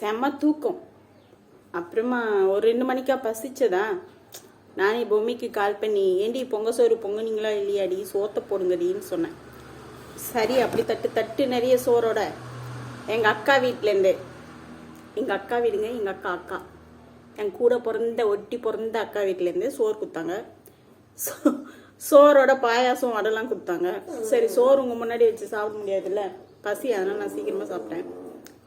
செம்ம தூக்கம். அப்புறமா ஒரு ரெண்டு மணிக்கா பசிச்சதா? நானே பொம்மைக்கு கால் பண்ணி ஏண்டி பொங்க சோறு பொங்குனீங்களா இல்லையாடி? சோத்தை போடுங்கடின்னு சொன்னேன். சரி அப்படி தட்டு தட்டு நிறைய சோறோட. எங்கள் அக்கா வீட்டிலேருந்து எங்கள் அக்கா வீடுங்க எங்கள் அக்கா அக்கா. என் கூட பிறந்த ஒட்டி பிறந்த அக்கா வீட்டிலேருந்து சோறு கொடுத்தாங்க. சோ- சோறோட பாயாசம் வடைலாம் கொடுத்தாங்க. சரி சோறு உங்கள் முன்னாடி வச்சு சாப்பிட முடியாதுல்ல? பசி அதனால் நான் சீக்கிரமாக சாப்பிட்டேன்.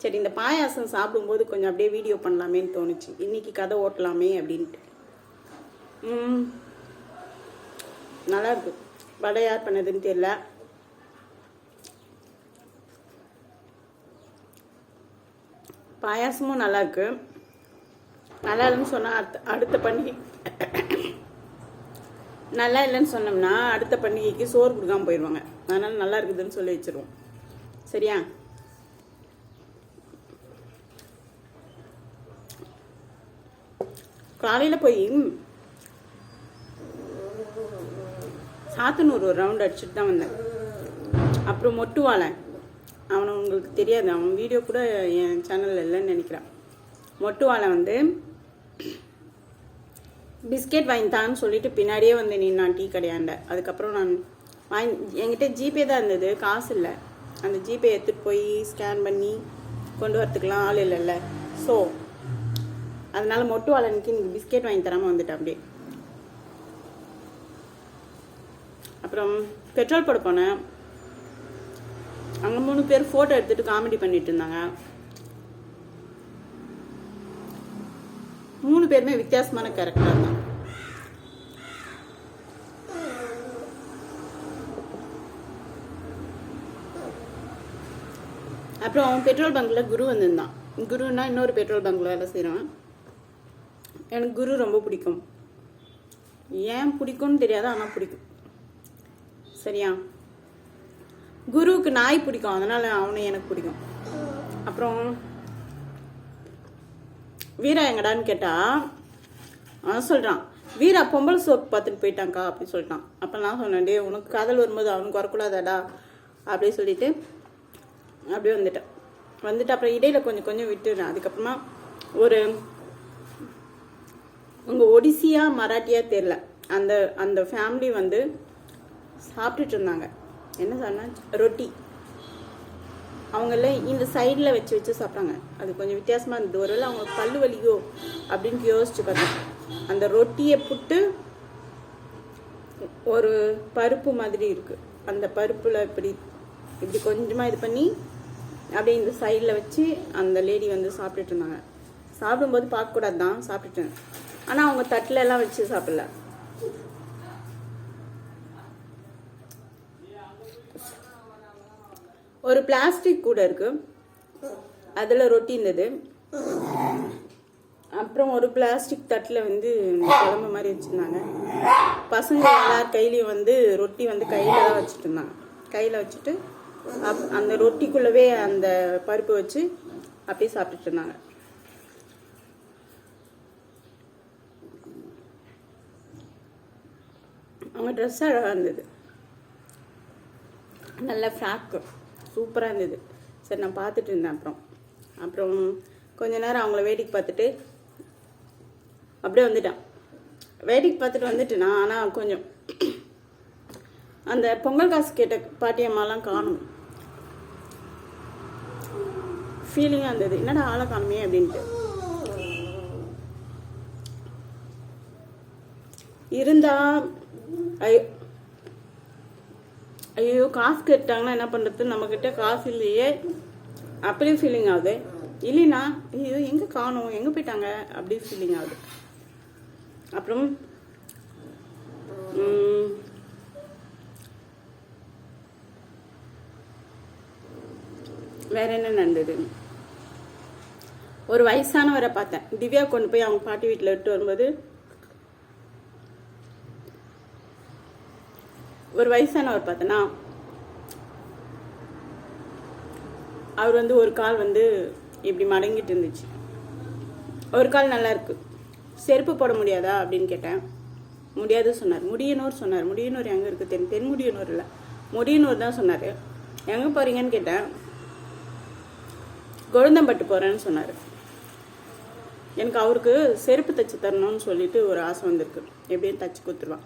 சரி இந்த பாயாசம் சாப்பிடும்போது கொஞ்சம் அப்படியே வீடியோ பண்ணலாமேன்னு தோணுச்சு. இன்னைக்கு கதை ஓட்டலாமே அப்படின்ட்டு. ம், நல்லா இருக்கு. வடை யார் பண்ணதுன்னு தெரியல. பாயாசமும் நல்லா இருக்கு. நல்லா இல்லைன்னு சொன்னால் அடுத்த அடுத்த பண்டிகை. நல்லா இல்லைன்னு சொன்னோம்னா அடுத்த பண்டிகைக்கு சோறு கொடுக்காம போயிடுவாங்க. அதனால நல்லா இருக்குதுன்னு சொல்லி வச்சிருவோம். சரியா? காலையில் போய் சாத்தனூர் ஒரு ரவுண்ட் அடிச்சுட்டு தான் வந்தேன். அப்புறம் மொட்டுவாளை அவனை உங்களுக்கு தெரியாது. அவன் வீடியோ கூட என் சேனலில் இல்லைன்னு நினைக்கிறான். மொட்டுவாளை வந்து பிஸ்கெட் வாங்கித்தான்னு சொல்லிட்டு பின்னாடியே வந்து நான் டீ கிடையாண்ட. அதுக்கப்புறம் நான் வாங்கி என்கிட்ட ஜிபே தான் இருந்தது. காசு இல்லை. அந்த ஜிபே எடுத்துகிட்டு போய் ஸ்கேன் பண்ணி கொண்டு வரத்துக்குலாம் ஆள் இல்லைல்ல. ஸோ அதனால மொட்டு வாழனுக்கு இன்னைக்கு பிஸ்கெட் வாங்கி தராமல் வந்துட்டேன் அப்படியே. அப்புறம் பெட்ரோல் போட போனேன். அங்கே மூணு பேர் ஃபோட்டோ எடுத்துட்டு காமெடி பண்ணிட்டு இருந்தாங்க. மூணு பேருமே வித்தியாசமான கேரக்டர் தான். அப்புறம் பெட்ரோல் பங்க்ல குரு வந்திருந்தான். குருன்னா இன்னொரு பெட்ரோல் பங்க்ல வேலை செய்கிறான் எனக்கு குரு ரொம்ப பிடிக்கும். ஏன் பிடிக்கும்னு தெரியாது ஆனால் பிடிக்கும். சரியா? குருவுக்கு நாய் பிடிக்கும் அதனால அவனை எனக்கு பிடிக்கும். அப்புறம் வீரா எங்கடான்னு கேட்டா அவன் சொல்றான். வீரா பொம்பளை சோப்பு பார்த்துட்டு போயிட்டாங்க்கா அப்படின்னு சொல்லிட்டான். அப்போ நான் சொன்னேன் டே உனக்கு காதல் வரும்போது அவனுக்கு வரக்கூடாதாடா? அப்படி சொல்லிட்டு அப்படியே வந்துட்டேன். வந்துட்டு அப்புறம் இடையில கொஞ்சம் கொஞ்சம் விட்டுறேன் அதுக்கப்புறமா ஒரு உங்கள் ஒடிசியா மராட்டியா தெரில அந்த அந்த ஃபேமிலி வந்து சாப்பிட்டுட்டு இருந்தாங்க என்ன சொன்னா ரொட்டி. அவங்கள இந்த சைடில் வச்சு வச்சு சாப்பிட்டாங்க. அது கொஞ்சம் வித்தியாசமாக இருந்தது. ஒருவேளை அவங்க பல்லு வலியோ அப்படின்னு யோசிச்சு பார்த்தேன் அந்த ரொட்டியை புட்டு ஒரு பருப்பு மாதிரி இருக்கு. அந்த பருப்பில் இப்படி இப்படி கொஞ்சமாக இது பண்ணி அப்படியே இந்த சைடில் வச்சு அந்த லேடி வந்து சாப்பிட்டுட்டு இருந்தாங்க சாப்பிடும்போது பார்க்கக்கூடாது தான் சாப்பிட்டுட்டேன். ஆனால் அவங்க தட்டில் எல்லாம் வச்சு சாப்பிடல. ஒரு பிளாஸ்டிக் கூட இருக்கு. அதில் ரொட்டி இருந்தது. அப்புறம் ஒரு பிளாஸ்டிக் தட்டில் வந்து குழம்பு மாதிரி வச்சுருந்தாங்க. பசங்க எல்லார் கையிலையும் வந்து ரொட்டி வந்து கையில் தான் வச்சுட்டு இருந்தாங்க. கையில் வச்சுட்டு அப் அந்த ரொட்டிக்குள்ளவே அந்த பருப்பு வச்சு அப்படியே சாப்பிட்டுட்டு இருந்தாங்க. அவங்க ட்ரெஸ் அழகாக இருந்தது. நல்ல ஃப்ராக்கு சூப்பராக இருந்தது. சரி நான் பார்த்துட்டு இருந்தேன் அப்புறம். அப்புறம் கொஞ்ச நேரம் அவங்கள வேடிக்கை பார்த்துட்டு அப்படியே வந்துட்டேன். வேடிக்கை பார்த்துட்டு வந்துட்டேனா? ஆனால் கொஞ்சம் அந்த பொங்கல் காசு கேட்ட பாட்டியம்மாலாம் காணும். ஃபீலிங்காக இருந்தது. என்னடா ஆளை காணுமே அப்படின்ட்டு. இருந்தால் ஐயோ காசு கேட்டாங்கன்னா என்ன பண்ணுறது நம்மக்கிட்ட காசு இல்லையே. அப்படியே ஃபீலிங் ஆகுது. இல்லைனா ஐயோ எங்கே காணும்? எங்கே போயிட்டாங்க? அப்படி ஃபீலிங் ஆகுது. அப்புறம் வேற என்ன நடந்தது? ஒரு வயசானவரை பார்த்தேன். திவ்யா கொண்டு போய் அவங்க பாட்டி வீட்டில் விட்டு வரும்போது ஒரு வயசானவர் பார்த்தோன்னா அவர் வந்து ஒரு கால் வந்து இப்படி மடங்கிட்டு இருந்துச்சு. ஒரு கால் நல்லா இருக்கு. செருப்பு போட முடியாதா அப்படின்னு கேட்டேன். முடியாது சொன்னார். முடியனூர் சொன்னார். முடியனூர் எங்கே இருக்குது தென் தென்முடியனூர் இல்லை. முடியனூர் தான் சொன்னார். எங்கே போகிறீங்கன்னு கேட்டேன். கொழுந்தம்பட்டு போகிறேன்னு சொன்னார். எனக்கு அவருக்கு செருப்பு தச்சு தரணும்னு சொல்லிட்டு ஒரு ஆசை வந்திருக்கு. எப்படியும் தச்சு கொடுத்துருவான்.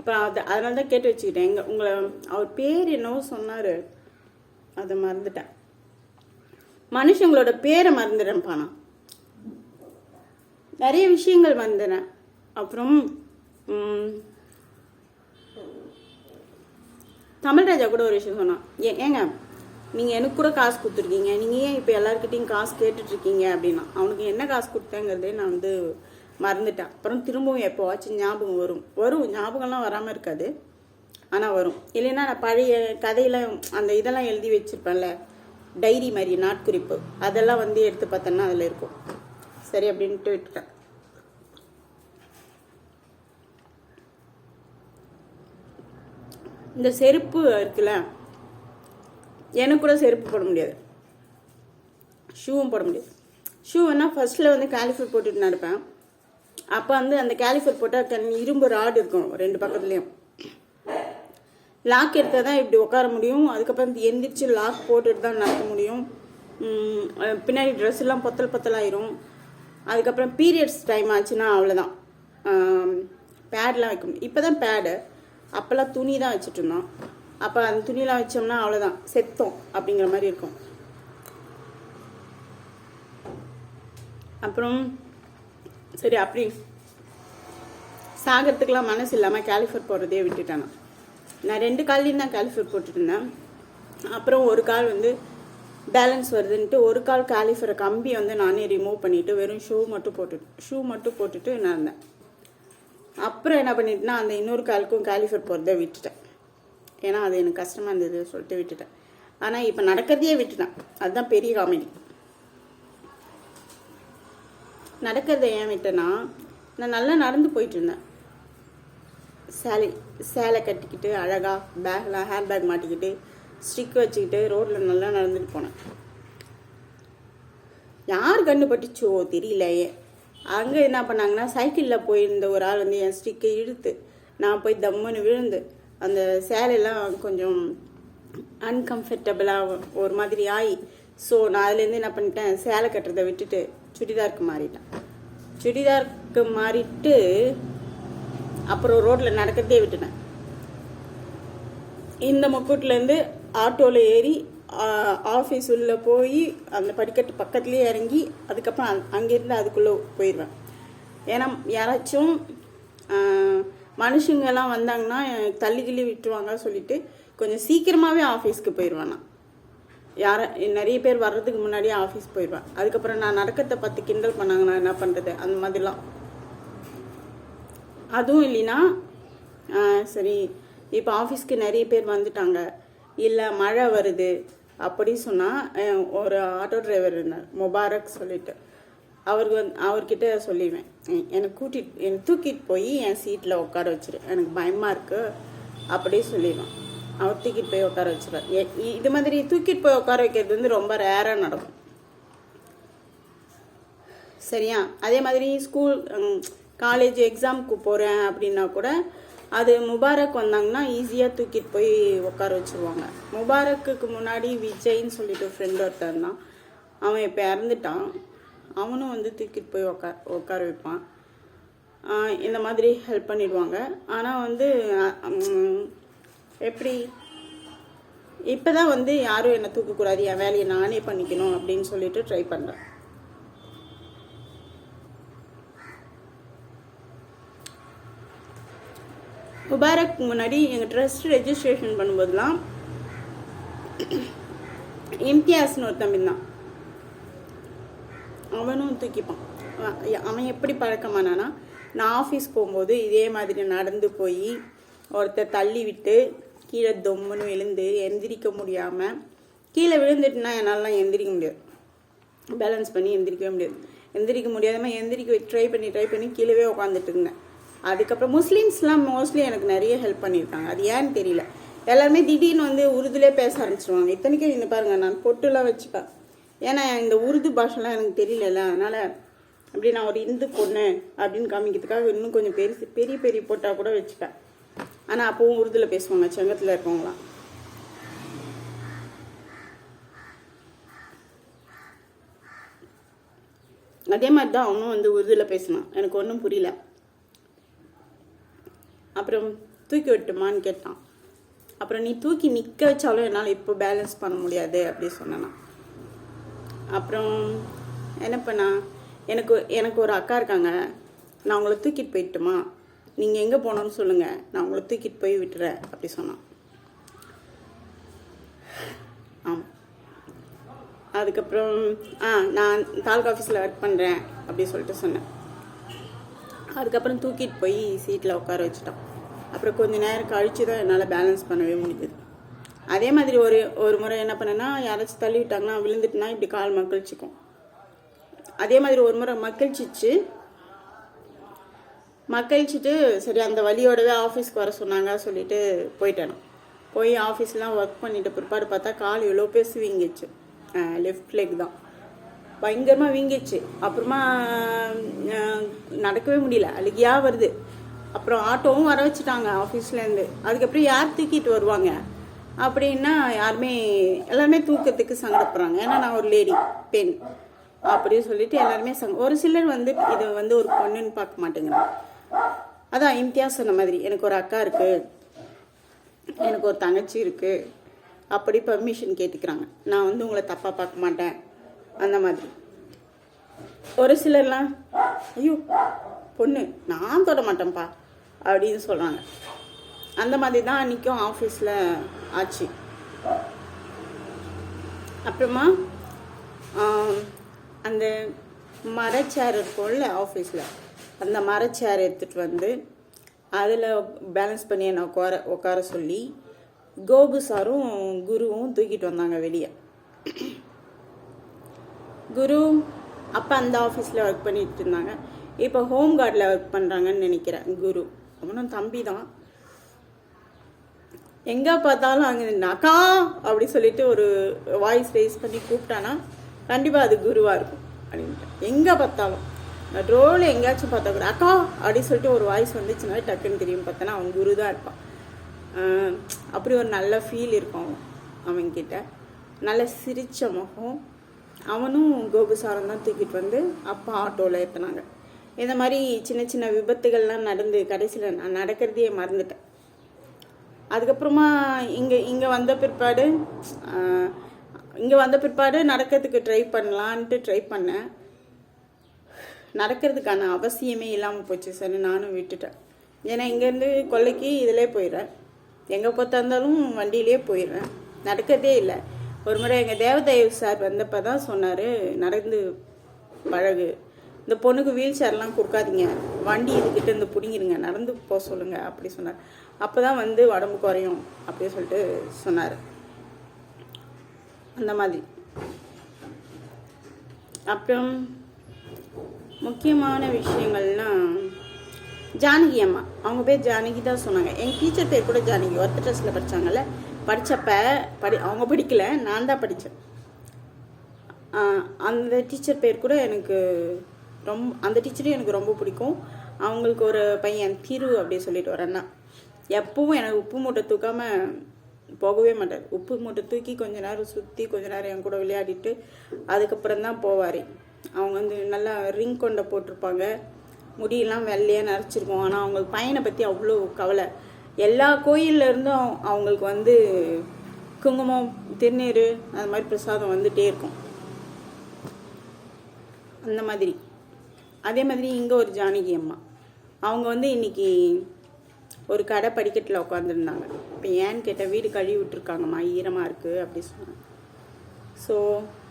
அப்புறம் அது அதனால தான் கேட்டு வச்சுக்கிட்டேன். எங்க உங்களை அவர் பேர் என்னவோ சொன்னார். அதை மறந்துட்டேன். மனுஷங்களோட பேரை மறந்துடுறேன்ப்பா நான் நிறைய விஷயங்கள் மறந்துடுறேன் அப்புறம் தமிழ்ராஜா கூட ஒரு விஷயம் சொன்னான். ஏ ஏங்க நீங்கள் எனக்கு கூட காசு கொடுத்துருக்கீங்க. நீங்கள் ஏன் இப்போ எல்லாருக்கிட்டையும் காசு கேட்டுட்ருக்கீங்க அப்படின்னா? அவனுக்கு என்ன காசு கொடுத்தேங்கிறதே நான் வந்து மறந்துட்டேன் அப்புறம் திரும்பவும் எப்போவாச்சும் ஞாபகம் வரும். வரும். ஞாபகம்லாம் வராமல் இருக்காது. ஆனால் வரும். இல்லைன்னா நான் பழைய கதையெல்லாம் அந்த இதெல்லாம் எழுதி வச்சுருப்பேன்ல. டைரி மாதிரி நாட்குறிப்பு. அதெல்லாம் வந்து எடுத்து பார்த்தேன்னா அதில் இருக்கும். சரி அப்படின்ட்டு விட்டுட்டேன். இந்த செருப்பு இருக்குல்ல எனக்கு கூட செருப்பு போட முடியாது. ஷூவும் போட முடியாது. ஷூ வேணால் ஃபர்ஸ்ட்டில் வந்து காலிஃபர் போட்டுட்டு நடப்பேன் அப்போ வந்து அந்த கேலிஃபர் போட்டால் கண் இரும்பு ராடு இருக்கும் ரெண்டு பக்கத்துலேயும். லாக் எடுத்தால் தான் இப்படி உட்கார முடியும். அதுக்கப்புறம் எந்திரிச்சு லாக் போட்டுட்டு தான் நடக்க முடியும். பின்னாடி ட்ரெஸ் எல்லாம் பொத்தல் பொத்தலாயிரும். அதுக்கப்புறம் பீரியட்ஸ் டைம் ஆச்சுன்னா அவ்வளோதான் பேட்லாம் வைக்க முடியும். இப்போ தான் பேடு அப்போல்லாம் துணி தான் வச்சுட்டு இருந்தோம். அப்போ அந்த துணியெலாம் வச்சோம்னா அவ்வளோதான் செத்தோம் அப்படிங்கிற மாதிரி இருக்கும். அப்புறம் சரி அப்படி. சாகிறதுக்கெலாம் மனசு இல்லாமல் கேலிஃபர் போடுறதே விட்டுட்டேன். நான். ரெண்டு கால்லையும் தான் கேலிஃபர் போட்டுட்டு இருந்தேன் அப்புறம் ஒரு கால் வந்து பேலன்ஸ் வருதுன்ட்டு ஒரு கால் கேலிஃபரை கம்பி வந்து நானே ரிமூவ் பண்ணிவிட்டு வெறும் ஷூ மட்டும் போட்டுட்டு ஷூ மட்டும் போட்டுட்டு நான் இருந்தேன். அப்புறம் என்ன பண்ணிட்டேன்னா அந்த இன்னொரு காலுக்கும் கேலிஃபர் போகிறத விட்டுட்டேன். ஏன்னா அது எனக்கு கஷ்டமாக இருந்தது சொல்லிட்டு விட்டுட்டேன். ஆனால் இப்போ நடக்கிறதையே விட்டுட்டேன். அதுதான் பெரிய காமெடி. நடக்கிறத ஏன் விட்டேன்னா நான் நல்லா நடந்து போயிட்டு இருந்தேன் சேலை சேலை கட்டிக்கிட்டு அழகாக பேக்லாம் ஹேண்ட் பேக் மாட்டிக்கிட்டு ஸ்டிக் வச்சுக்கிட்டு ரோட்டில் நல்லா நடந்துட்டு போனேன். யார் கண்ணு பட்டுச்சோ தெரியலையே. அங்கே என்ன பண்ணாங்கன்னா சைக்கிளில் போயிருந்த ஒரு ஆள் வந்து என் ஸ்டிக்கை இழுத்து நான் போய் தம்முன்னு விழுந்து அந்த சேலையெல்லாம் கொஞ்சம் அன்கம்ஃபர்டபுளாக ஒரு மாதிரி ஆகி ஸோ நான் அதுலேருந்து என்ன பண்ணிட்டேன் சேலை கட்டுறதை விட்டுட்டு சுடிதாருக்கு மாறிட்டேன். சுடிதாருக்கு மாறிட்டு அப்புறம் ரோட்டில் நடக்கிறதே விட்டுட்டேன். இந்த முக்கூட்லேருந்து ஆட்டோவில் ஏறி ஆஃபீஸ் உள்ளே போய் அந்த படிக்கட்டு பக்கத்துலேயே இறங்கி அதுக்கப்புறம் அங்கேருந்து அதுக்குள்ளே போயிடுவேன். ஏன்னா யாராச்சும் மனுஷங்கெல்லாம் வந்தாங்கன்னா தள்ளி கிள்ளி விட்டுருவாங்க சொல்லிட்டு கொஞ்சம் சீக்கிரமாகவே ஆஃபீஸ்க்கு போயிடுவேன் நான். யார நிறைய பேர் வர்றதுக்கு முன்னாடியே ஆஃபீஸ் போயிடுவேன் அதுக்கப்புறம் நான் நடக்கத்தை பார்த்து கிண்டல் பண்ணாங்கன்னா என்ன பண்ணுறது அந்த மாதிரிலாம். அதுவும் இல்லைன்னா சரி இப்போ ஆஃபீஸ்க்கு நிறைய பேர் வந்துட்டாங்க. இல்லை மழை வருது. அப்படி சொன்னால் ஒரு ஆட்டோ டிரைவர் இருந்தார். முபாரக் சொல்லிட்டு. அவருக்கு வந்து அவர்கிட்ட சொல்லிடுவேன். எனக்கு கூட்டிட்டு என்னை தூக்கிட்டு போய் என் சீட்டில் உட்கார வச்சிரு. எனக்கு பயமாக இருக்குது அப்படியே சொல்லிடுவேன். அவர் தூக்கிட்டு போய் உட்கார வச்சுருவார் இது மாதிரி தூக்கிட்டு போய் உட்கார வைக்கிறது வந்து ரொம்ப ரேராக நடக்கும். சரியா? அதே மாதிரி ஸ்கூல் காலேஜ் எக்ஸாமுக்கு போகிறேன் அப்படின்னா கூட அது முபாரக் வந்தாங்கன்னா ஈஸியாக தூக்கிட்டு போய் உட்கார வச்சுருவாங்க. முபாரக்குக்கு முன்னாடி விஜய்ன்னு சொல்லிட்டு ஃப்ரெண்ட் ஒருத்தர் தான் அவன் இப்போ இறந்துட்டான். அவனும் வந்து தூக்கிட்டு போய் உட்கார உட்கார வைப்பான். இந்த மாதிரி ஹெல்ப் பண்ணிடுவாங்க. ஆனால் வந்து எப்படி? இப்போ தான் வந்து யாரும் என்னை தூக்கக்கூடாது என் வேலையை நானே பண்ணிக்கணும் அப்படின்னு சொல்லிட்டு ட்ரை பண்ணுறேன் முபாரக் முன்னாடி எங்கள் ட்ரஸ்ட் ரெஜிஸ்ட்ரேஷன் பண்ணும்போதெல்லாம் இம்தியாஸ்னு ஒரு தம்பி தான் அவனும் தூக்கிப்பான். அவன் அவன் எப்படி பழக்கமானானா நான் ஆஃபீஸ் போகும்போது இதே மாதிரி நடந்து போய் ஒருத்தர் தள்ளி விட்டு கீழே தொம்முன்னு விழுந்து எந்திரிக்க முடியாமல் கீழே விழுந்துட்டுனா என்னாலலாம் எந்திரிக்க முடியாது. பேலன்ஸ் பண்ணி எந்திரிக்கவே முடியாது. எந்திரிக்க முடியாதமா எந்திரிக்க ட்ரை பண்ணி ட்ரை பண்ணி கீழவே உட்காந்துட்டு இருந்தேன் அதுக்கப்புறம் முஸ்லீம்ஸ்லாம் மோஸ்ட்லி எனக்கு நிறைய ஹெல்ப் பண்ணியிருக்காங்க. அது ஏன்னு தெரியல. எல்லாருமே திடீர்னு வந்து உருதுலேயே பேச ஆரம்பிச்சிருவாங்க. இத்தனைக்கும் இந்த பாருங்க நான் பொட்டுலாம் வச்சுப்பேன். ஏன்னா இந்த உருது பாஷெல்லாம் எனக்கு தெரியலல்ல. அதனால அப்படி நான் ஒரு இந்து பொண்ணு அப்படின்னு காமிக்கிறதுக்காக இன்னும் கொஞ்சம் பெருசு பெரிய பெரிய பொட்டாக கூட வச்சுப்பேன். ஆனால் அப்பவும் உருதுல பேசுவாங்க செங்கத்தில் இருக்கவங்களாம் அதே மாதிரி தான் அவனும் வந்து உருதுல பேசினான். எனக்கு ஒன்றும் புரியல. அப்புறம் தூக்கி விட்டுமான்னு கேட்டான். அப்புறம் நீ தூக்கி நிற்க வச்சாலும் என்னால் இப்போ பேலன்ஸ் பண்ண முடியாது அப்படி சொன்னான் அப்புறம் என்ன பண்ணா எனக்கு எனக்கு ஒரு அக்கா இருக்காங்க. நான் அவங்கள தூக்கிட்டு போயிட்டுமா? நீங்கள் எங்கே போனோம்னு சொல்லுங்கள் நான் உங்களை தூக்கிட்டு போய் விட்டுறேன் அப்படி சொன்னான். ஆமாம் அதுக்கப்புறம் ஆ நான் தாலுக்கா ஆஃபீஸில் ஒர்க் பண்ணுறேன் அப்படி சொல்லிட்டு சொன்னேன். அதுக்கப்புறம் தூக்கிட்டு போய் சீட்டில் உட்கார வச்சுட்டான். அப்புறம் கொஞ்ச நேரம் கழிச்சு தான் என்னால் பேலன்ஸ் பண்ணவே முடிஞ்சுது. அதே மாதிரி ஒரு ஒரு முறை என்ன பண்ணேன்னா யாராச்சும் தள்ளி விட்டாங்கன்னா விழுந்துட்டுனா இப்படி கால் மக்களிச்சிக்கும் அதே மாதிரி ஒரு முறை மக்கிழ்ச்சிச்சு மக்கழிச்சிட்டு சரி அந்த வழியோடவே ஆஃபீஸ்க்கு வர சொன்னாங்க சொல்லிட்டு போயிட்டேன். போய் ஆஃபீஸ்லாம் ஒர்க் பண்ணிட்டு பிற்பாடு பார்த்தா கால் எவ்வளோ பேசி வீங்கிச்சு. லெஃப்ட் லெக் தான். பயங்கரமாக வீங்கிச்சு. அப்புறமா நடக்கவே முடியல. அழுகியா வருது. அப்புறம் ஆட்டோவும் வர வச்சுட்டாங்க ஆஃபீஸ்லேருந்து அதுக்கப்புறம் யார் தூக்கிட்டு வருவாங்க? அப்படின்னா யாருமே எல்லாருமே தூக்கத்துக்கு சங்கடப்படுறாங்க. ஏன்னா நான் ஒரு லேடி பெண். அப்படின்னு சொல்லிட்டு எல்லாருமே சங்க ஒரு சிலர் வந்து இது வந்து ஒரு பொண்ணுன்னு பார்க்க மாட்டேங்கிறாங்க. அதான் இம்தியாஸ் சொன்ன மாதிரி எனக்கு ஒரு அக்கா இருக்குது எனக்கு ஒரு தங்கச்சி இருக்கு அப்படி பர்மிஷன் கேட்டுக்கிறாங்க. நான் வந்து உங்களை தப்பாக பார்க்க மாட்டேன். அந்த மாதிரி. ஒரு சிலர்லாம் ஐயோ பொண்ணு நான் தொட மாட்டேன்ப்பா அப்படின்னு சொல்கிறாங்க அந்த மாதிரி தான் அன்றைக்கும் ஆஃபீஸில் ஆச்சு. அப்புறமா அந்த மரச்சேர் இருக்கும்ல ஆஃபீஸில் அந்த மரச்சேர் எடுத்துகிட்டு வந்து அதில் பேலன்ஸ் பண்ணி என்னை உட்கார உட்கார சொல்லி கோபு சாரும் குருவும் தூக்கிட்டு வந்தாங்க வெளியே. குரு அப்போ அந்த ஆஃபீஸில் ஒர்க் பண்ணிட்டு இருந்தாங்க. இப்போ ஹோம் கார்டில் ஒர்க் பண்ணுறாங்கன்னு நினைக்கிறேன் குரு. அவனும் தம்பி தான் எங்கே பார்த்தாலும் அங்கே அக்கா! அப்படி சொல்லிட்டு ஒரு வாய்ஸ் ரேஸ் பண்ணி கூப்பிட்டானா கண்டிப்பாக அது குருவாக இருக்கும். அப்படின்ட்டு. எங்கே பார்த்தாலும். நான் ரோல் எங்கேயாச்சும் பார்த்தா கூட அக்கா அப்படி சொல்லிட்டு ஒரு வாய்ஸ் வந்துச்சுன்னா டக்குன்னு தெரியும் பார்த்தோன்னா அவன் குரு தான் இருப்பான் அப்படி ஒரு நல்ல ஃபீல் இருக்கும் அவன்கிட்ட. நல்ல சிரித்த முகம். அவனும் கோபுசாரம் தான் தூக்கிட்டு வந்து அப்பா ஆட்டோவில் ஏற்றினாங்க இந்த மாதிரி சின்ன சின்ன விபத்துகள்லாம் நடந்து கடைசியில் நான் நடக்கிறதையே மறந்துட்டேன். அதுக்கப்புறமா இங்கே இங்கே வந்த பிற்பாடு இங்கே வந்த பிற்பாடு நடக்கிறதுக்கு ட்ரை பண்ணலான்ட்டு ட்ரை பண்ணேன். நடக்கிறதுக்கான அவசியமே இல்லாமல் போச்சு சார் நானும் விட்டுட்டேன். ஏன்னா இங்கேருந்து கொல்லைக்கு இதிலே போயிடுறேன். எங்கே பார்த்தா இருந்தாலும் வண்டியிலே போயிடுறேன். நடக்கிறதே இல்லை. ஒரு முறை எங்கள் தேவதேவ் சார் வந்தப்போ தான் சொன்னார் நடந்து பழகு. இந்த பொண்ணுக்கு வீல் சேர்லாம் கொடுக்காதீங்க. வண்டி இதுக்கிட்ட இருந்து பிடிங்கிருங்க நடந்து போக சொல்லுங்க அப்படி சொன்னார். அப்போ தான் வந்து உடம்பு குறையும் அப்படி சொல்லிட்டு சொன்னார். அந்த மாதிரி. அப்புறம் முக்கியமான விஷயங்கள்லாம் ஜானகி அம்மா. அவங்க பேர் ஜானகி தான் சொன்னாங்க. எங்கள் டீச்சர் பேர் கூட ஜானகி. ஒர்த்த ட்ரெஸ்ஸில் படித்தாங்கல்ல படித்தப்ப படி அவங்க படிக்கல. நான் தான் படித்தேன் அந்த டீச்சர் பேர் கூட எனக்கு ரொம்ப அந்த டீச்சரையும் எனக்கு ரொம்ப பிடிக்கும். அவங்களுக்கு ஒரு பையன் திரு அப்படி சொல்லிட்டு ஒரு அண்ணா. எப்பவும் எனக்கு உப்பு மூட்டை தூக்காமல் போகவே மாட்டார். உப்பு மூட்டை தூக்கி கொஞ்ச நேரம் சுற்றி கொஞ்ச நேரம் என் கூட விளையாடிட்டு அதுக்கப்புறம் தான் போவார். அவங்க வந்து நல்லா ரிங் கொண்ட போட்டிருப்பாங்க. முடியெல்லாம் வெள்ளையாக நரைச்சிருக்கும். ஆனால் அவங்களுக்கு பையனை பற்றி அவ்வளோ கவலை. எல்லா கோயில்ல இருந்தும் அவங்களுக்கு வந்து குங்குமம் திருநீர் அது மாதிரி பிரசாதம் வந்துட்டே இருக்கும். அந்த மாதிரி. அதே மாதிரி இங்கே ஒரு ஜானகி அம்மா. அவங்க வந்து இன்னைக்கு ஒரு கடை படிக்கட்டில் உட்காந்துருந்தாங்க இப்போ ஏன்னு கேட்டால் வீடு கழுவி விட்டுருக்காங்கம்மா. ஈரமாக இருக்குது அப்படி சொன்னாங்க. ஸோ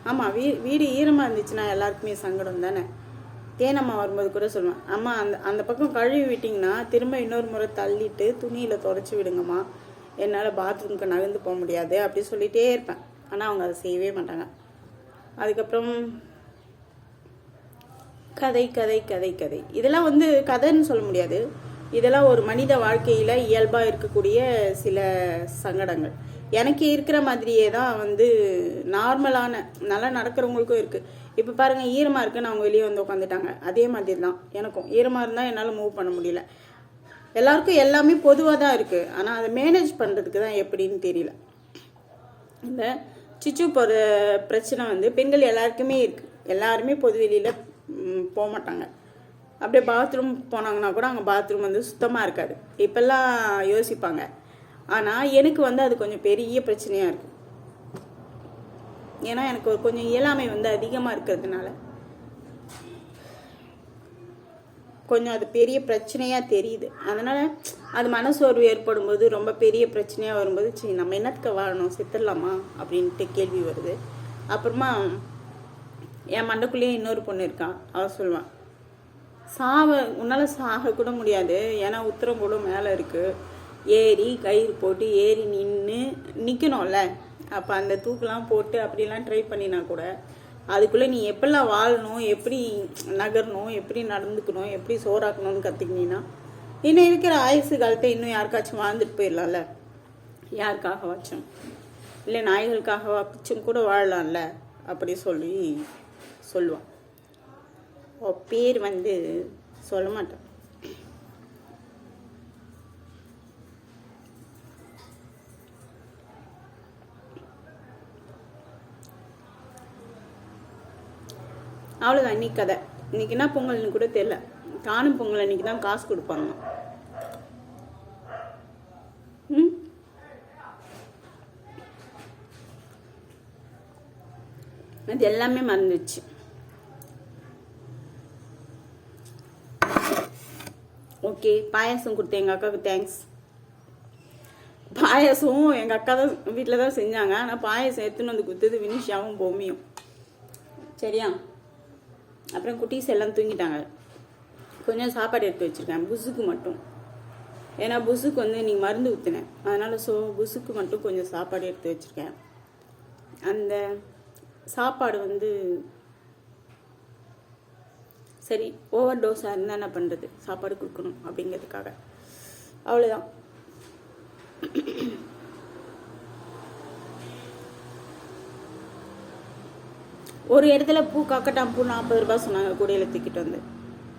ஆமாம் வீ வீடு ஈரமாக இருந்துச்சுன்னா எல்லாருக்குமே சங்கடம் தானே? தேனம்மா வரும்போது கூட சொல்லுவேன் அம்மா அந்த அந்த பக்கம் கழுவி விட்டிங்கன்னா திரும்ப இன்னொரு முறை தள்ளிட்டு துணியில் தொடச்சி விடுங்கம்மா. என்னால் பாத்ரூம்க்கு நகர்ந்து போக முடியாது அப்படி சொல்லிகிட்டே இருப்பேன். ஆனால் அவங்க அதை செய்யவே மாட்டாங்க. அதுக்கப்புறம் கதை கதை கதை கதை. இதெல்லாம் வந்து கதைன்னு சொல்ல முடியாது. இதெல்லாம் ஒரு மனித வாழ்க்கையில் இயல்பாக இருக்கக்கூடிய சில சங்கடங்கள். எனக்கு இருக்கிற மாதிரியே தான் வந்து நார்மலான நல்லா நடக்கிறவங்களுக்கும் இருக்குது இப்போ பாருங்கள் ஈரமாக இருக்குன்னு அவங்க வெளியே வந்து உட்காந்துட்டாங்க அதே மாதிரி தான் எனக்கும். ஈரமாக இருந்தால் என்னால் மூவ் பண்ண முடியல. எல்லாருக்கும் எல்லாமே பொதுவாக தான் இருக்குது ஆனால் அதை மேனேஜ் பண்ணுறதுக்கு தான் எப்படின்னு தெரியல. இந்த சிச்சு போகிற பிரச்சனை வந்து பெண்கள் எல்லாருக்குமே இருக்குது எல்லாருமே பொது வெளியில் போக மாட்டாங்க. அப்படியே பாத்ரூம் போனாங்கன்னா கூட அங்கே பாத்ரூம் வந்து சுத்தமாக இருக்காது. இப்போல்லாம் யோசிப்பாங்க. ஆனால் எனக்கு வந்து அது கொஞ்சம் பெரிய பிரச்சனையாக இருக்குது ஏன்னா எனக்கு ஒரு கொஞ்சம் இயலாமை வந்து அதிகமாக இருக்கிறதுனால. கொஞ்சம் அது பெரிய பிரச்சனையாக தெரியுது. அதனால் அது மனசோர்வு ஏற்படும் போது ரொம்ப பெரிய பிரச்சனையாக வரும்போது சரி நம்ம என்னத்துக்கு வாழணும்? செத்துடலாமா? அப்படின்ட்டு கேள்வி வருது. அப்புறமா என் மண்டைக்குள்ளேயே இன்னொரு பொண்ணு இருக்கான் அவள் சொல்லுவான் சாவ உன்னால் சாக கூட முடியாது. ஏன்னா உத்தரம் கூட மேலே இருக்குது ஏறி கயிறு போட்டு ஏறி நின்று நிற்கணும்ல அப்போ அந்த தூக்கெலாம் போட்டு அப்படிலாம் ட்ரை பண்ணினா கூட அதுக்குள்ளே நீ எப்படிலாம் வாழணும் எப்படி நகரணும் எப்படி நடந்துக்கணும் எப்படி சோறாக்கணும்னு கற்றுக்கினீன்னா இன்னும் இருக்கிற ஆயுசு காலத்தை இன்னும் யாருக்காச்சும் வாழ்ந்துட்டு போயிடலாம்ல. யாருக்காக வச்சோம் இல்லை நாய்களுக்காக வச்சும் கூட வாழலாம்ல அப்படி சொல்லி சொல்லுவான். பேர் வந்து சொல்ல மாட்டேன். அவ்வளோதான் இன்னைக்கு கதை. இன்னைக்கு என்ன பொங்கல்னு கூட தெரில காணும் பொங்கல் அன்னைக்கு தான் காசு கொடுப்பாங்க. ம்? அது எல்லாமே மறந்துடுச்சு. ஓகே பாயாசம் கொடுத்தேன் எங்கள் அக்காவுக்கு தேங்க்ஸ் பாயாசம் எங்கள் அக்கா தான் வீட்டில் தான் செஞ்சாங்க. ஆனால் பாயாசம் எடுத்துன்னு வந்து கொடுத்தது வினிஷாவும் பொம்மியும். சரியா? அப்புறம் குட்டீஸ் எல்லாம் தூங்கிட்டாங்க. கொஞ்சம் சாப்பாடு எடுத்து வச்சுருக்கேன். புசுக்கு மட்டும். ஏன்னா புசுக்கு வந்து நீங்கள் மருந்து ஊற்றினேன் அதனால் ஸோ புசுக்கு மட்டும் கொஞ்சம் சாப்பாடு எடுத்து வச்சுருக்கேன். அந்த சாப்பாடு வந்து சரி ஓவர் டோஸாக இருந்தால் என்ன பண்ணுறது சாப்பாடு கொடுக்கணும் அப்படிங்கிறதுக்காக. அவ்வளோதான் ஒரு இடத்துல பூ காக்கட்டான் பூ நாற்பது ரூபாய் சொன்னாங்க கூடையில் தூக்கிட்டு வந்து.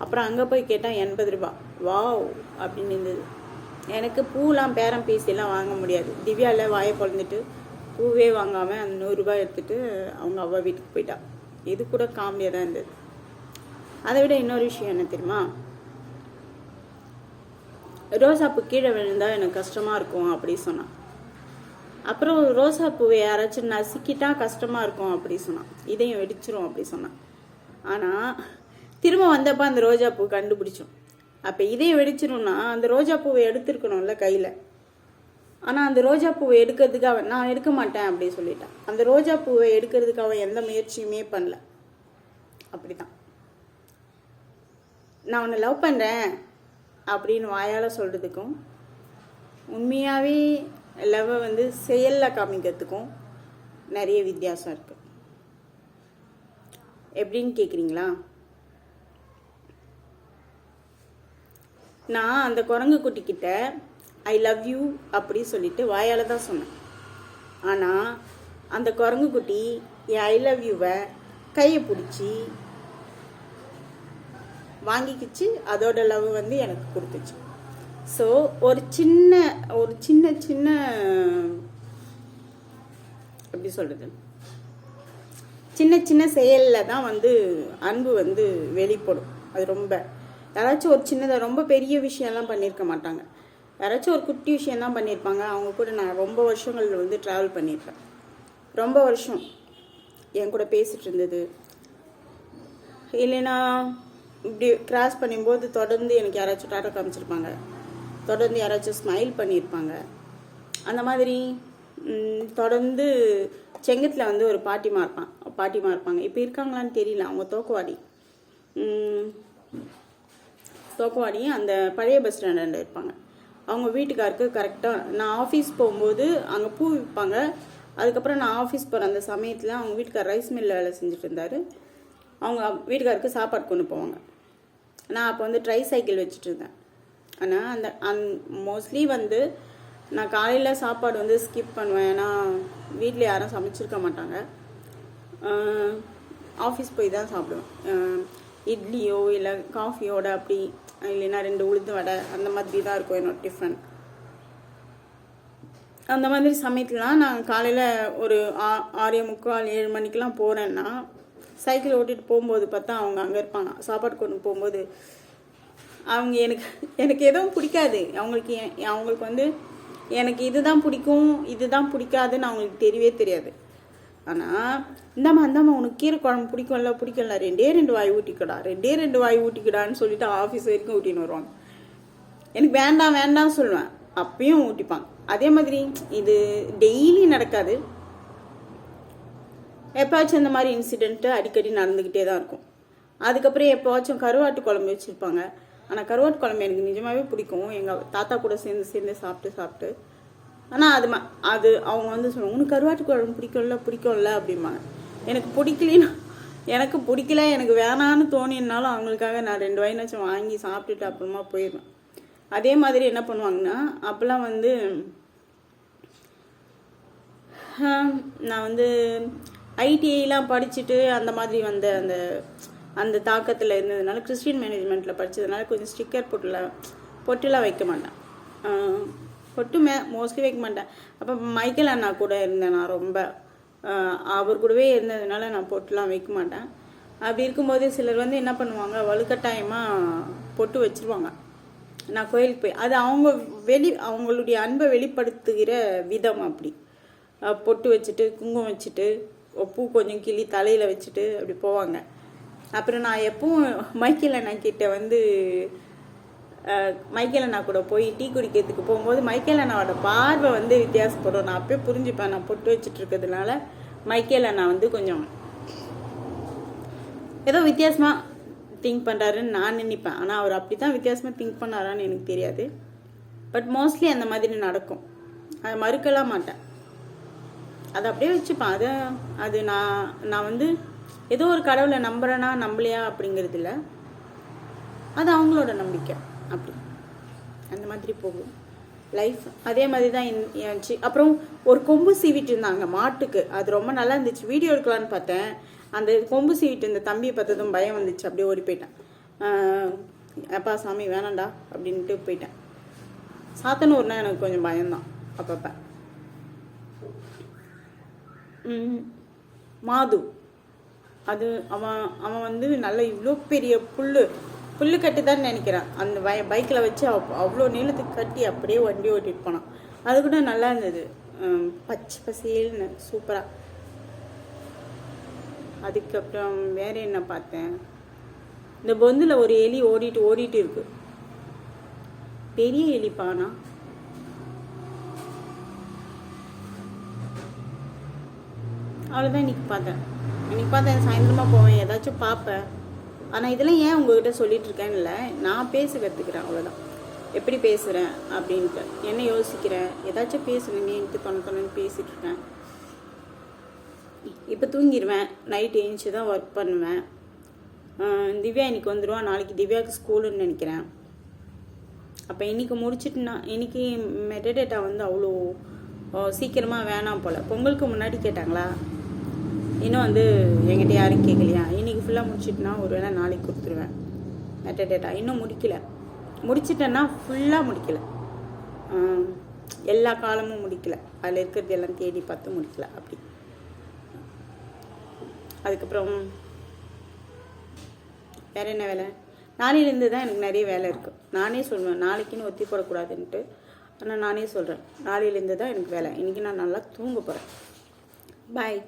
அப்புறம் அங்கே போய் கேட்டால் எண்பது ரூபாய். வாவ் அப்படின்னு இருந்தது. எனக்கு பூலாம் பேரம் பேசியெல்லாம் வாங்க முடியாது. திவ்யாவில் வாயை பொழந்துட்டு பூவே வாங்காமல் அந்த நூறுரூபா எடுத்துகிட்டு அவங்க அவ்வா வீட்டுக்கு போயிட்டா. இது கூட காமெடியாக தான் இருந்தது. அதை விட இன்னொரு விஷயம் என்ன தெரியுமா? ரோசாப்பூ கீழே விழுந்தால் எனக்கு கஷ்டமாக இருக்கும் அப்படி சொன்னான். அப்புறம் ரோசா பூவை யாராச்சும் நசுக்கிட்டா கஷ்டமாக இருக்கும் அப்படி சொன்னான். இதையும் வெடிச்சிரும் அப்படி சொன்னான். ஆனால் திரும்ப வந்தப்போ அந்த ரோஜா பூ கண்டுபிடிச்சோம். அப்போ இதையும் வெடிச்சிரும்னா அந்த ரோஜா பூவை எடுத்திருக்கணும்ல கையில். ஆனால் அந்த ரோஜா பூவை எடுக்கிறதுக்கு அவன் நான் எடுக்க மாட்டேன் அப்படின்னு சொல்லிட்டான். அந்த ரோஜா பூவை எடுக்கிறதுக்கு அவன் எந்த முயற்சியுமே பண்ணல. அப்படிதான். நான் உன்னை லவ் பண்ணுறேன் அப்படின்னு வாயால் சொல்கிறதுக்கும் உண்மையாகவே லவ்வை வந்து செயலில் காமிக்கிறதுக்கும் நிறைய வித்தியாசம் இருக்குது எப்படின்னு கேட்குறீங்களா நான் அந்த குரங்கு குட்டிக்கிட்ட ஐ லவ் யூ அப்படி சொல்லிட்டு வாயால் தான் சொன்னேன். ஆனால் அந்த குரங்கு குட்டி என் ஐ லவ் யூவை கையை பிடிச்சி வாங்கிக்கிச்சு. அதோட லவ் வந்து எனக்கு கொடுத்துச்சு. ஸோ ஒரு சின்ன ஒரு சின்ன சின்ன எப்படி சொல்கிறது சின்ன சின்ன செயலில் தான் வந்து அன்பு வந்து வெளிப்படும். அது ரொம்ப யாராச்சும் ஒரு சின்னதாக ரொம்ப பெரிய விஷயம்லாம் பண்ணியிருக்க மாட்டாங்க. யாராச்சும் ஒரு குட்டி விஷயம் தான் பண்ணியிருப்பாங்க அவங்க கூட நான் ரொம்ப வருஷங்கள் வந்து ட்ராவல் பண்ணியிருப்பேன் ரொம்ப வருஷம் என் கூட பேசிகிட்டு இருந்தது. இல்லைன்னா இப்படி கிராஸ் பண்ணும்போது தொடர்ந்து எனக்கு யாராச்சும் டாட்டா காமிச்சிருப்பாங்க. தொடர்ந்து யாராச்சும் ஸ்மைல் பண்ணியிருப்பாங்க. அந்த மாதிரி தொடர்ந்து செங்கத்தில் வந்து ஒரு பாட்டிமா இருப்பான் பாட்டிமா இருப்பாங்க இப்போ இருக்காங்களான்னு தெரியல. அவங்க தோக்குவாடி. தோக்குவாடி அந்த பழைய பஸ் ஸ்டாண்டில் இருப்பாங்க. அவங்க வீட்டுக்காருக்கு கரெக்டாக நான் ஆஃபீஸ் போகும்போது அங்கே பூ விற்பாங்க அதுக்கப்புறம் நான் ஆஃபீஸ் போகிற அந்த சமயத்தில் அவங்க வீட்டுக்கார் ரைஸ் மில்லில் வேலை செஞ்சுட்டு இருந்தார். அவங்க வீட்டுக்காருக்கு சாப்பாடு கொண்டு போவாங்க. நான் அப்போ வந்து ட்ரை சைக்கிள் வச்சுட்டு இருந்தேன். ஆனால் அந்த அந் மோஸ்ட்லி வந்து நான் காலையில் சாப்பாடு வந்து ஸ்கிப் பண்ணுவேன். ஏன்னா வீட்டில் யாரும் சமைச்சிருக்க மாட்டாங்க. ஆஃபீஸ் போய் தான் சாப்பிடுவேன். இட்லியோ இல்லை காஃபியோட அப்படி இல்லைன்னா ரெண்டு உளுந்து வடை அந்த மாதிரி தான் இருக்கும் என்னோட டிஃபன் அந்த மாதிரி சமயத்துலாம் நான் காலையில் ஒரு ஆ- ஆறே முக்கால் ஏழு மணிக்கெலாம் போகிறேன்னா சைக்கிள் ஓட்டிகிட்டு போகும்போது பார்த்தா அவங்க அங்கே இருப்பாங்க. சாப்பாடு கொண்டு போகும்போது அவங்க எனக்கு எனக்கு எதுவும் பிடிக்காது. அவங்களுக்கு அவங்களுக்கு வந்து எனக்கு இதுதான் பிடிக்கும் இதுதான் பிடிக்காதுன்னு அவங்களுக்கு தெரியவே தெரியாது. ஆனால் இந்தாம்மா இந்தாம்மா உனக்கு கீரை குழம்பு பிடிக்கும்ல பிடிக்கல ரெண்டே ரெண்டு வாய் ஊட்டிக்கடா ரெண்டே ரெண்டு வாய் ஊட்டிக்கடான்னு சொல்லிட்டு ஆஃபீஸ் வரைக்கும் ஊட்டின்னு வருவாங்க. எனக்கு வேண்டாம் வேண்டாம் சொல்லுவேன். அப்பயும் ஊட்டிப்பாங்க. அதே மாதிரி இது டெய்லி நடக்காது. எப்போயாச்சும் இந்த மாதிரி இன்சிடெண்ட்டு அடிக்கடி நடந்துக்கிட்டே தான் இருக்கும். அதுக்கப்புறம் எப்போவாச்சும் கருவாட்டு குழம்பு வச்சுருப்பாங்க. ஆனால் கருவாட்டு குழம்பு எனக்கு நிஜமாவே பிடிக்கும். எங்கள் தாத்தா கூட சேர்ந்து சேர்ந்து சாப்பிட்டு சாப்பிட்டு. ஆனால் அது ம- அது அவங்க வந்து சொல்லுவாங்க உனக்கு கருவாட்டு குழம்பு பிடிக்கும்ல பிடிக்கும்ல அப்படிம்பாங்க. எனக்கு பிடிக்கலனா எனக்கு பிடிக்கல எனக்கு வேணான்னு தோணினாலும் அவங்களுக்காக நான் ரெண்டு வாயினாச்சும் வாங்கி சாப்பிட்டுட்டு அப்புறமா போயிடுவேன். அதே மாதிரி என்ன பண்ணுவாங்கன்னா அப்போல்லாம் வந்து நான் வந்து ஐடிஐலாம் படிச்சுட்டு அந்த மாதிரி வந்த அந்த அந்த தாக்கத்தில் இருந்ததுனால கிறிஸ்டின் மேனேஜ்மெண்ட்டில் படித்ததுனால கொஞ்சம் ஸ்டிக்கர் பொட்டுலாம் பொட்டுலாம் வைக்க மாட்டேன். பொட்டு மே மோஸ்ட்லி வைக்க மாட்டேன். அப்போ மைக்கேல் அண்ணா கூட இருந்தேன் நான் ரொம்ப. அவர் கூடவே இருந்ததுனால நான் பொட்டுலாம் வைக்க மாட்டேன். அப்படி இருக்கும்போது சிலர் வந்து என்ன பண்ணுவாங்க வலுக்கட்டாயமாக பொட்டு வச்சிருவாங்க. நான் கோயிலுக்கு போய் அது அவங்க வெளி அவங்களுடைய அன்பை வெளிப்படுத்துகிற விதம் அப்படி. பொட்டு வச்சுட்டு குங்குமம் வச்சுட்டு பூ கொஞ்சம் கிள்ளி தலையில் வச்சுட்டு அப்படி போவாங்க. அப்புறம் நான் எப்பவும் மைக்கேல் அண்ணா கிட்ட வந்து மைக்கேல் அண்ணா கூட போய் டீ குடிக்கிறதுக்கு போகும்போது மைக்கேல் அண்ணாவோட பார்வை வந்து வித்தியாசப்படும். நான் அப்பயே புரிஞ்சுப்பேன். நான் பொட்டு வச்சுட்டு இருக்கிறதுனால மைக்கேல் அண்ணா வந்து கொஞ்சம் ஏதோ வித்தியாசமாக திங்க் பண்ணுறாருன்னு நான் நினைப்பேன். ஆனால் அவர் அப்படி தான் வித்தியாசமாக திங்க் பண்ணாரான்னு எனக்கு தெரியாது. பட் மோஸ்ட்லி அந்த மாதிரி நடக்கும். அதை மறுக்கலாம் மாட்டேன். அதை அப்படியே வச்சுப்பேன். அதை அது நான் நான் வந்து ஏதோ ஒரு கடவுளை நம்புறேனா நம்பலையா அப்படிங்கிறது இல்லை அது அவங்களோட நம்பிக்கை. அப்படி. அந்த மாதிரி போகும். லைஃப் அதே மாதிரி தான் இருந்துச்சு அப்புறம் ஒரு கொம்பு சீவிட்டு இருந்தாங்க மாட்டுக்கு. அது ரொம்ப நல்லா இருந்துச்சு. வீடியோ எடுக்கலான்னு பார்த்தேன். அந்த கொம்பு சீவிட்டு இருந்த தம்பியை பார்த்ததும் பயம் வந்துச்சு. அப்படியே ஓடி போயிட்டேன். அப்பா சாமி வேணாண்டா அப்படின்ட்டு போயிட்டேன். சாத்தனூர்னா எனக்கு கொஞ்சம் பயம்தான். அப்பப்போ. மாது. அது அவன் அவன் வந்து நல்ல இவ்வளோ பெரிய புல்லு புல்லு கட்டி தான் நினைக்கிறான் அந்த பய பைக்கில் வச்சு அவ் அவ்வளோ நீளத்துக்கு கட்டி அப்படியே வண்டி ஓட்டிட்டு போனான் அது கூட நல்லா இருந்தது. பச்சை பசேல்னு சூப்பராக அதுக்கப்புறம் வேற என்ன பார்த்தேன்? இந்த பொந்தில் ஒரு எலி ஓடிட்டு ஓடிட்டு இருக்கு. பெரிய எலி பானா? அவ்வளோதான் இன்னைக்கு பார்த்தேன். இன்னைக்கு பார்த்தேன் சாயந்தரமாக போவேன் ஏதாச்சும் பார்ப்பேன். ஆனால் இதெல்லாம் ஏன் உங்ககிட்ட சொல்லிட்டு இருக்கேன்னு இல்லை. நான் பேச கற்றுக்கிறேன் அவ்வளோதான் எப்படி பேசுகிறேன் அப்படின்ட்டு. என்ன யோசிக்கிறேன்? ஏதாச்சும் பேசணுமேன்ட்டு தொண தொண்ணு பேசிகிட்டு இருக்கேன். இப்போ தூங்கிடுவேன் நைட் ஏஞ்சி தான் ஒர்க் பண்ணுவேன். திவ்யா இன்னைக்கு வந்துடுவான் நாளைக்கு திவ்யாவுக்கு ஸ்கூலுன்னு நினைக்கிறேன். அப்போ இன்னைக்கு முடிச்சிட்டுனா இன்னைக்கு மெட்டடேட்டா வந்து அவ்வளோ சீக்கிரமாக வேணாம் போல். பொங்கலுக்கு முன்னாடி கேட்டாங்களா? இன்னும் வந்து என்கிட்ட யாரும் கேட்கலையா இன்னைக்கு ஃபுல்லாக முடிச்சிட்டுனா ஒரு வேளை நாளைக்கு கொடுத்துருவேன். மெட்டடேட்டா இன்னும் முடிக்கல. முடிச்சிட்டேன்னா ஃபுல்லாக முடிக்கல. எல்லா காலமும் முடிக்கல. அதில் இருக்கிறது எல்லாம் தேடி பார்த்து முடிக்கல. அப்படி. அதுக்கப்புறம் வேற என்ன வேலை? நாளையிலேருந்து தான் எனக்கு நிறைய வேலை இருக்குது நானே சொல்லுவேன் நாளைக்குன்னு ஒத்தி போடக்கூடாதுன்ட்டு. ஆனால் நானே சொல்கிறேன் நாளையிலேருந்து தான் எனக்கு வேலை. இன்றைக்கி நான் நல்லா தூங்க போகிறேன் பாய்